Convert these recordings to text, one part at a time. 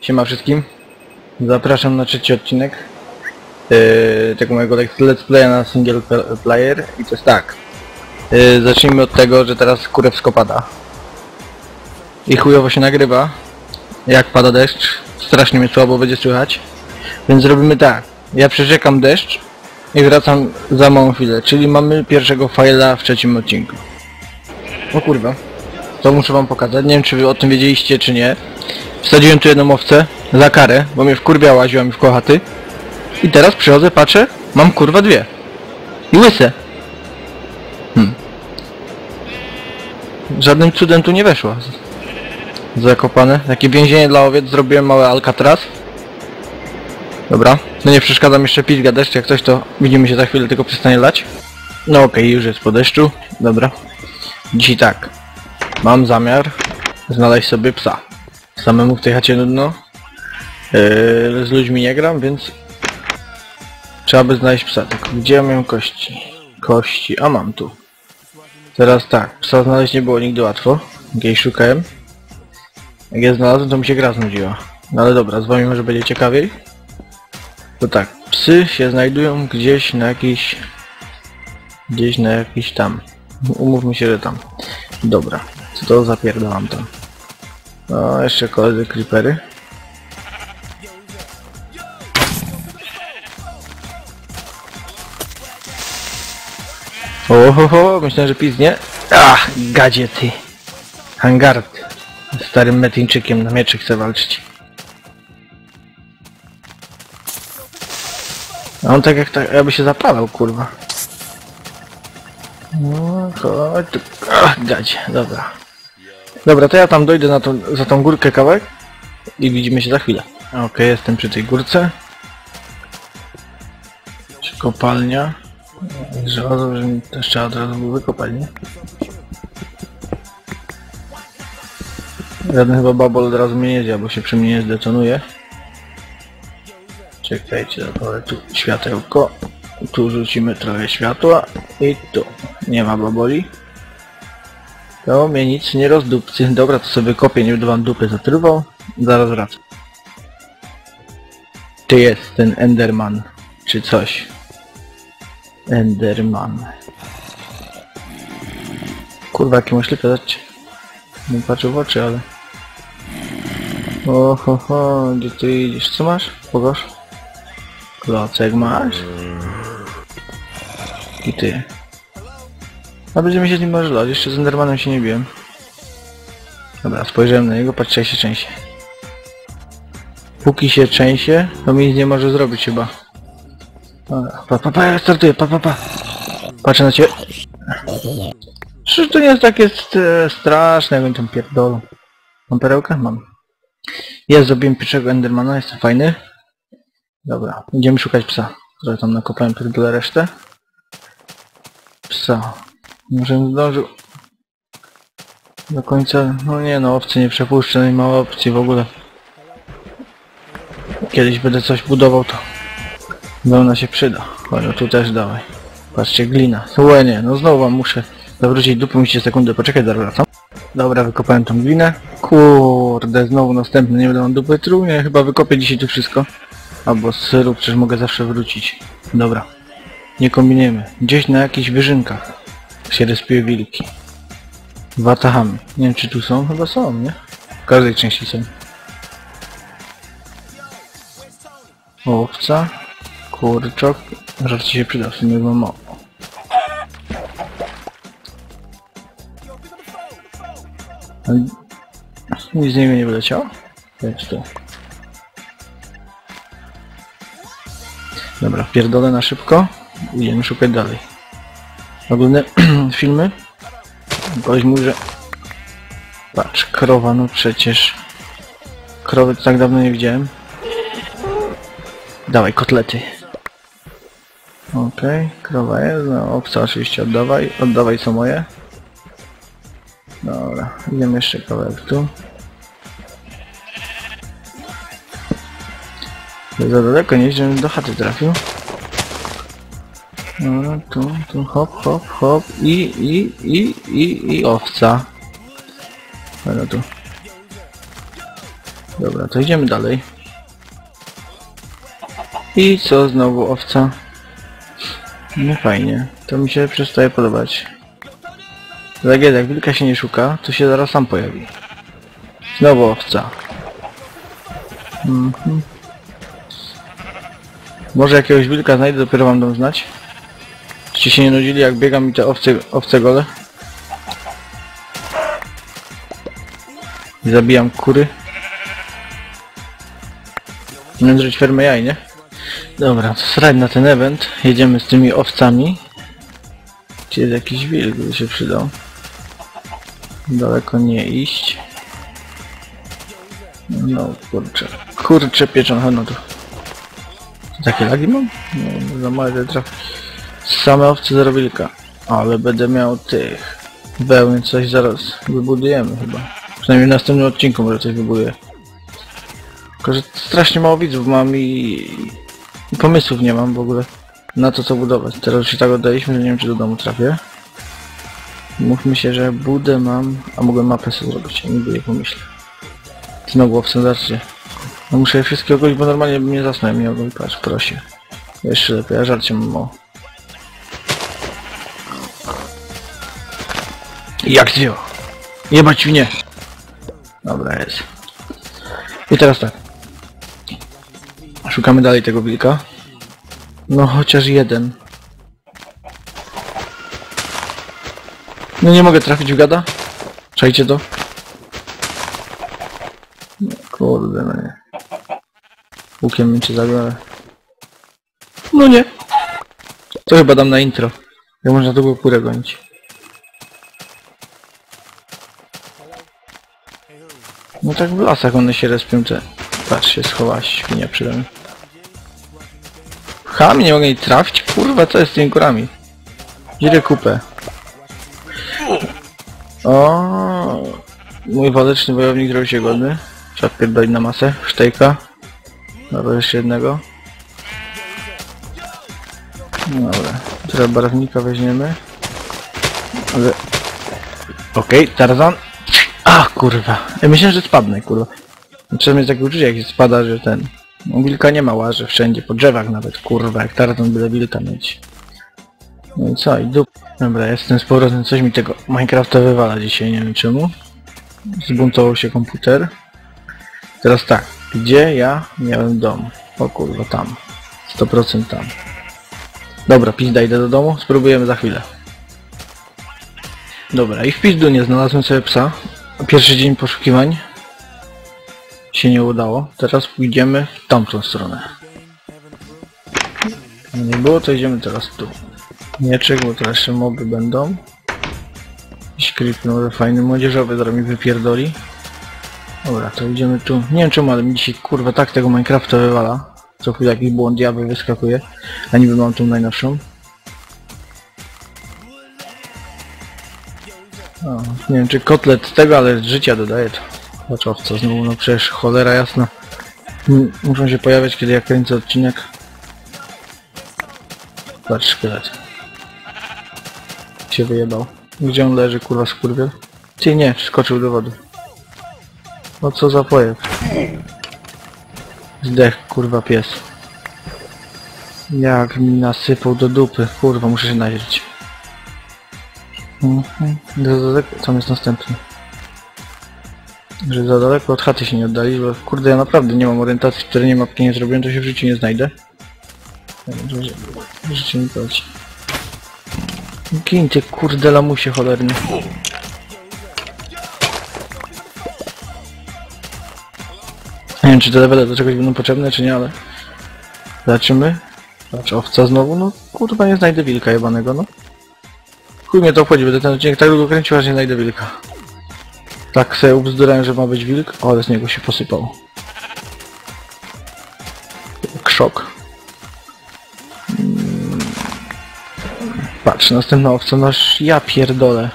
Siema wszystkim. Zapraszam na trzeci odcinek yy, tego mojego let's playa na single pl- player i to jest tak. Yy, zacznijmy od tego, że teraz kurewsko pada. I chujowo się nagrywa. Jak pada deszcz. Strasznie mnie słabo będzie słychać. Więc zrobimy tak. Ja przeczekam deszcz i wracam za małą chwilę. Czyli mamy pierwszego fajla w trzecim odcinku. O kurwa. To muszę wam pokazać. Nie wiem czy wy o tym wiedzieliście czy nie. Wsadziłem tu jedną owcę za karę, bo mnie wkurwiała, łaziła mi w kochaty. I teraz przychodzę, patrzę, mam kurwa dwie. I łyse. Hmm. Żadnym cudem tu nie weszła. Zakopane. Takie więzienie dla owiec, zrobiłem małe Alcatraz. Dobra. No nie przeszkadza mi jeszcze pić deszcz, jak coś to widzimy się za chwilę, tylko przestanie lać. No okej, już jest po deszczu. Dobra. Dzisiaj tak. Mam zamiar znaleźć sobie psa. Samemu w tej chacie nudno. Yy, z ludźmi nie gram, więc trzeba by znaleźć psa. Tylko gdzie ja miałem kości? Kości, a mam tu. Teraz tak, psa znaleźć nie było nigdy łatwo. Gdzieś szukałem. Jak je znalazłem, to mi się gra znudziła. No ale dobra, z wami może będzie ciekawiej. To tak, psy się znajdują gdzieś na jakiś... Gdzieś na jakiś tam. Umówmy się, że tam. Dobra, co to zapierdalam tam. No, jeszcze koledzy creepery. Ohoho, myślałem, że piznie. Ach, gadzie ty. Hangard. Starym metyńczykiem na mieczy chce walczyć. A on tak jak tak, jakby się zapalał, kurwa. No, chodź tu. Ach, gadzie, dobra. Dobra, to ja tam dojdę na tą, za tą górkę kawałek i widzimy się za chwilę. Okej, jestem przy tej górce. Czy kopalnia? Żelazo, że mi też trzeba od razu było wykopać, nie? Żaden chyba babol od razu mnie nie zja, bo się przy mnie nie zdetonuje. Czekajcie, zapalę tu światełko. Tu rzucimy trochę światła i tu. Nie ma baboli. To mnie nic nie rozdupcy. Dobra, to sobie kopię, nie będę wam dupy zatrywał. Zaraz wracam. Czy jest ten Enderman? Czy coś? Enderman. Kurwa, jakie lipę, zobaczcie. Nie patrzę w oczy, ale... Oho, ho, gdzie ty idziesz? Co masz? Pokaż. Klocek masz? I ty. A będziemy się z nim może jeszcze z Endermanem się nie biłem. Dobra, spojrzałem na niego, patrzcie jak się trzęsie. Póki się trzęsie, to mi nic nie może zrobić chyba. Dobra, pa, pa, pa, ja startuję, pa, pa, pa. Patrzę na ciebie. Przecież to nie jest takie st straszne, jak oni tam pierdolą. Mam perełkę? Mam. Ja zrobiłem pierwszego Endermana, jestem fajny. Dobra, idziemy szukać psa. Trochę tam nakopałem pierdolę resztę. Psa. Bym zdążył do końca... No nie no, owcy nie przepuszczę, i mało opcji w ogóle. Kiedyś będę coś budował, to wełna się przyda. Chodź, tu też dawaj. Patrzcie, glina. Słuchaj, nie, no znowu muszę zawrócić dupę, musicie sekundę poczekać, zaraz wracam. Dobra, wykopałem tą glinę. Kurde, znowu następny, nie będę mam dupy tru, nie, chyba wykopię dzisiaj tu wszystko. Albo z syru, przecież mogę zawsze wrócić. Dobra. Nie kombinujemy. Gdzieś na jakichś wyżynkach się respiły wilki. Watahami. Nie wiem czy tu są, chyba są, nie? W każdej części są. Owca. Kurczok. Żarcie się przyda, w sumie mam mało. Nic z niego nie wyleciało? Jest tu. Dobra, pierdolę na szybko. Idziemy szukać dalej. Ogólne filmy. Ktoś mówi, że... Patrz, krowa, no przecież... Krowy to tak dawno nie widziałem. Dawaj, kotlety. Okej, krowa jest, no owca oczywiście oddawaj, oddawaj co moje. Dobra, idziemy jeszcze kawałek tu. Za daleko nie żebym do chaty trafił. Dobra, tu, tu, hop, hop, hop i, i, i, i, i owca. Dobra, tu. Dobra, to idziemy dalej. I co, znowu owca? No fajnie, to mi się przestaje podobać. Jest, jak wilka się nie szuka, to się zaraz sam pojawi. Znowu owca. Mhm. Może jakiegoś wilka znajdę, dopiero wam dam znać. Czy się nie nudzili, jak biegam mi te owce, owce gole? I zabijam kury. Zrobić fermę jaj, nie? Dobra, to srać na ten event. Jedziemy z tymi owcami. Gdzie jest jakiś wilk, by się przydał. Daleko nie iść. No kurczę. Kurczę pieczone, no to... Takie lagi mam? No, za małe te traf. Same owce wilka. Ale będę miał tych... Wełny coś zaraz wybudujemy chyba. Przynajmniej w następnym odcinku może coś wybuduję. Tylko, że strasznie mało widzów mam i... i pomysłów nie mam w ogóle na to co budować. Teraz już się tak oddaliśmy, że nie wiem czy do domu trafię. Mówmy się, że budę mam, a mogłem mapę sobie zrobić, a nigdy nie pomyślę. Znowu obsendacznie. No muszę je wszystkie ogolić, bo normalnie bym nie zasnął, mnie ogoli, patrz, prosi. Jeszcze lepiej, a żarcie mam mało. Jak zdjęło? Jebać mnie! Dobra, jest. I teraz tak. Szukamy dalej tego wilka. No chociaż jeden. No nie mogę trafić w gada? Czajcie to? No, kurde, no nie. Łukiem bym cię zabił, ale... No nie. To chyba dam na intro. Jak można długo kurę gonić. No tak w lasach one się respią te... Patrz, się schowałaś, świnia przede mną. Ham, nie mogę jej trafić? Kurwa, co jest z tymi kurami? Gdzie kupę? O, mój waleczny wojownik zrobił się godny. Trzeba pierdolić na masę. Sztejka. Dobra, jeszcze jednego. Dobra, teraz barwnika weźmiemy. Ale... Okej, Tarzan. Ach, kurwa. Ja myślałem, że spadnę, kurwa. Trzeba mieć takie uczucie, jak się spada, że ten... No, wilka nie ma łaże wszędzie, po drzewach nawet, kurwa, jak Tarzan byle wilka mieć. No i co, i dup. Dobra, jestem z powrotem, coś mi tego Minecrafta wywala dzisiaj, nie wiem czemu. Zbuntował się komputer. Teraz tak, gdzie ja miałem dom? O kurwa, tam. 100% tam. Dobra, pizda, idę do domu, spróbujemy za chwilę. Dobra, i w pizdu nie znalazłem sobie psa. Pierwszy dzień poszukiwań się nie udało. Teraz pójdziemy w tamtą stronę. No nie było, to idziemy teraz tu. Mieczyk, bo to jeszcze moby będą. Jakiś creep może fajny młodzieżowy, zaraz mi wypierdoli. Dobra, to idziemy tu. Nie wiem czemu, ale mi dzisiaj kurwa tak tego Minecrafta wywala. Co chwilę jakiś błąd diabeł wyskakuje. A niby mam tą najnowszą. O, nie wiem czy kotlet tego, ale życia dodaje to. Patrz owca znowu, no przecież cholera jasna. Muszą się pojawiać kiedy ja kręcę odcinek. Patrz szkielet. Się wyjebał. Gdzie on leży, kurwa skurwiel? Ty nie, skoczył do wody. No co za pojeb. Zdech, kurwa pies. Jak mi nasypał do dupy. Kurwa, muszę się najeść. Mhm. Za daleko, tam jest następny. Że za daleko od chaty się nie oddali, bo kurde ja naprawdę nie mam orientacji, w terenie mapki nie zrobiłem, to się w życiu nie znajdę. Że- Życie mi płaci. Gin ty kurde lamusie cholerny. Nie wiem czy te levele do czegoś będą potrzebne czy nie, ale... Zobaczymy. Patrz, owca znowu, no kurwa nie znajdę wilka jebanego, no. Chuj mnie to obchodzi, będę ten odcinek tak długo kręcił, aż nie znajdę wilka. Tak sobie ubzdurałem, że ma być wilk, o, ale z niego się posypał. Krzok. Patrz, następna owca, noż ja pierdolę.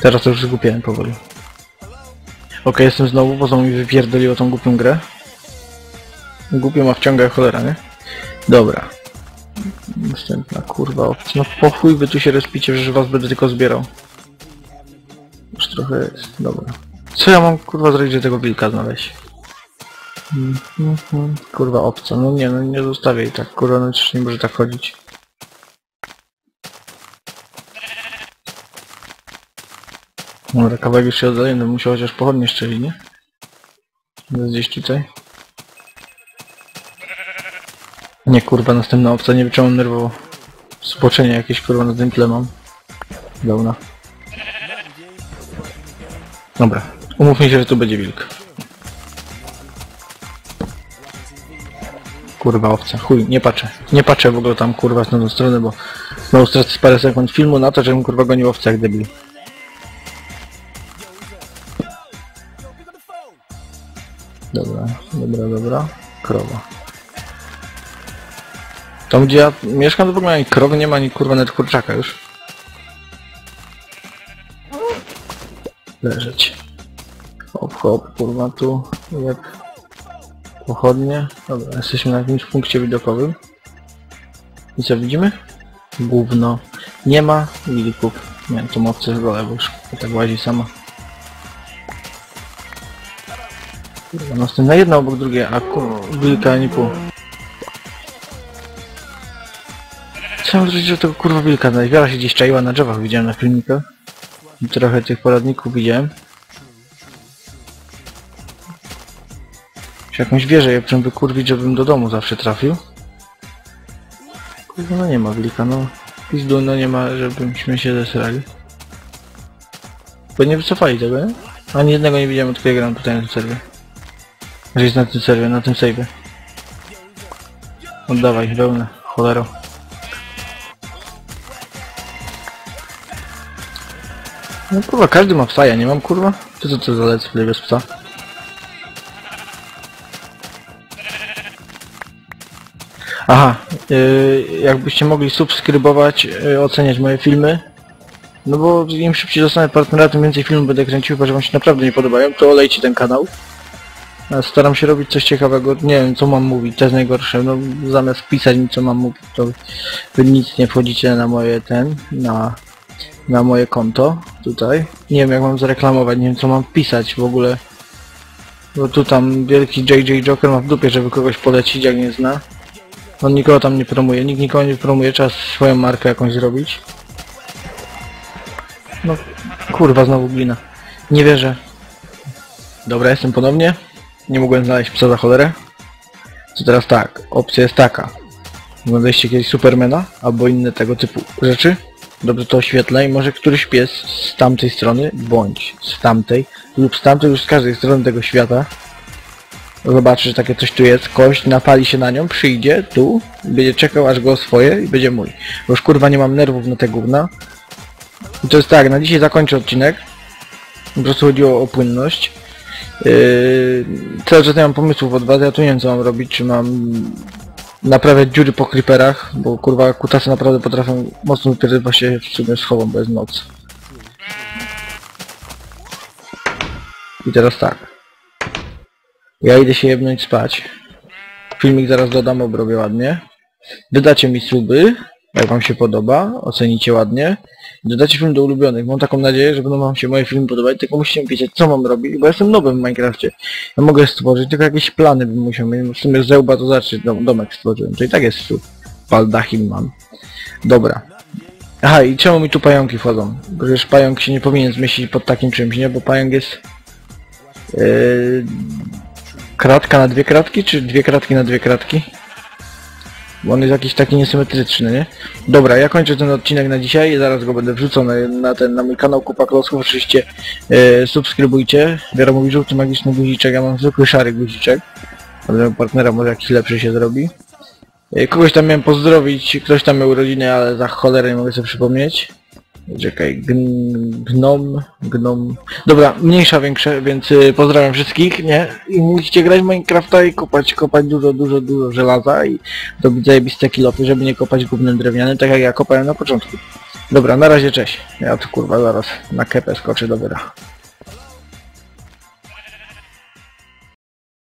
Teraz to już zgupiałem powoli. Okej, jestem znowu, bo znowu mi wypierdoliło tą głupią grę. Głupią, a wciąga cholera, nie? Dobra. Następna kurwa owca. No po chuj wy tu się respicie, że was będę tylko zbierał. Już trochę jest. Dobra. Co ja mam kurwa zrobić, żeby tego wilka znaleźć? Mm, mm, mm. Kurwa obca, no nie, no nie zostawię jej tak, kurwa, no przecież nie może tak chodzić. Dobra, kawałek już się oddalony, musiał chociaż pochodnie szczeli, nie? Jest gdzieś tutaj. Nie kurwa, następna obca, nie wyczułam nerwowo. Spoczenie jakieś kurwa na tym tle mam. Dobra. Dobra, umówmy się, że tu będzie wilk. Kurwa owca, chuj, nie patrzę. Nie patrzę w ogóle tam kurwa w tą stronę, bo znowu stracę parę sekund filmu na to, żebym kurwa gonił owca jak debil. Dobra, dobra, dobra. Krowa. Tam gdzie ja mieszkam to w ogóle ani krowy nie ma, ani kurwa nawet kurczaka już. Leżeć. Hop, hop, kurwa tu. Jak pochodnie. Dobra, jesteśmy na jakimś punkcie widokowym. I co widzimy? Gówno. Nie ma wilków. Nie to mowcy chyba bo już tak łazi sama. Kurwa, następna jedna obok drugiej, a kur... wilka ani pół. Mam zrobić, że tego kurwa wilka znaleźć? Wiara się gdzieś czaiła na drzewach, widziałem na filmikach. Trochę tych poradników widziałem. Czy jakąś wieżę je chcę wykurwić, żebym do domu zawsze trafił. Kurwa, no nie ma wilka, no. Pizdu, no nie ma, żebyśmy się zesrali. Bo nie wycofali tego, nie? Ani jednego nie widziałem, odkąd ja gram tutaj na tym serwie. Że jest na tym serwie, na tym save'ie. Oddawaj, pełne, cholero. No kurwa, każdy ma psa, ja nie mam kurwa. Co to za let's play bez psa? Aha, yy, jakbyście mogli subskrybować, yy, oceniać moje filmy. No bo im szybciej dostanę partnera, tym więcej filmów będę kręcił, chyba że wam się naprawdę nie podobają, to olejcie ten kanał. Staram się robić coś ciekawego, nie wiem co mam mówić, to jest najgorsze, no zamiast pisać mi co mam mówić, to wy nic nie wchodzicie na moje ten, na, na moje konto, tutaj. Nie wiem jak mam zareklamować, nie wiem co mam wpisać w ogóle. Bo tu tam wielki JJ Joker ma w dupie, żeby kogoś polecić, jak nie zna. On nikogo tam nie promuje, nikt nikogo nie promuje, trzeba swoją markę jakąś zrobić. No, kurwa, znowu glina. Nie wierzę. Dobra, jestem ponownie. Nie mogłem znaleźć psa za cholerę. To teraz tak, opcja jest taka. Oglądaliście kiedyś Supermana, albo inne tego typu rzeczy. Dobrze to oświetlę i może któryś pies z tamtej strony, bądź z tamtej, lub z tamtej, już z każdej strony tego świata zobaczy, że takie coś tu jest, kość, napali się na nią, przyjdzie tu, będzie czekał aż go swoje i będzie mój. Bo już kurwa nie mam nerwów na te gówna. I to jest tak, na dzisiaj zakończę odcinek. Po prostu chodziło o płynność. Yy, cały czas nie mam pomysłów od was, ja tu nie wiem co mam robić, czy mam naprawiać dziury po creeperach, bo kurwa kutasy naprawdę potrafią mocno wypierdzieć, właśnie w sumie schowam, bo jest noc. I teraz tak. Ja idę się jebnąć spać. Filmik zaraz dodam, obrobię ładnie. Dodacie mi suby, jak wam się podoba, ocenicie ładnie. Dodacie film do ulubionych. Mam taką nadzieję, że będą wam się moje filmy podobać, tylko musicie wiedzieć, co mam robić, bo jestem nowym w Minecrafcie. Ja mogę stworzyć, tylko jakieś plany bym musiał mieć. W sumie zełba to zacząć, dom, domek stworzyłem. To i tak jest tu. Baldachin mam. Dobra. Aha, i czemu mi tu pająki wchodzą? Już pająk się nie powinien zmieścić pod takim czymś, nie? Bo pająk jest... Yy, kratka na dwie kratki, czy dwie kratki na dwie kratki? Bo on jest jakiś taki niesymetryczny, nie? Dobra, ja kończę ten odcinek na dzisiaj, zaraz go będę wrzucał na, na ten, na mój kanał Kupa Klocków, oczywiście e, subskrybujcie. Wiara mówi żółty magiczny guziczek, ja mam zwykły szary guziczek. Ale partnera może jakiś lepszy się zrobi. E, kogoś tam miałem pozdrowić, ktoś tam miał urodziny, ale za cholerę nie mogę sobie przypomnieć. Czekaj, gn- gnom, gnom... Dobra, mniejsza, większe, więc y, pozdrawiam wszystkich, nie? I musicie grać Minecrafta i kopać, kopać dużo, dużo, dużo żelaza i robić zajebiste kilopy, żeby nie kopać gównem drewnianym, tak jak ja kopałem na początku. Dobra, na razie cześć. Ja tu kurwa zaraz na kepę skoczę do.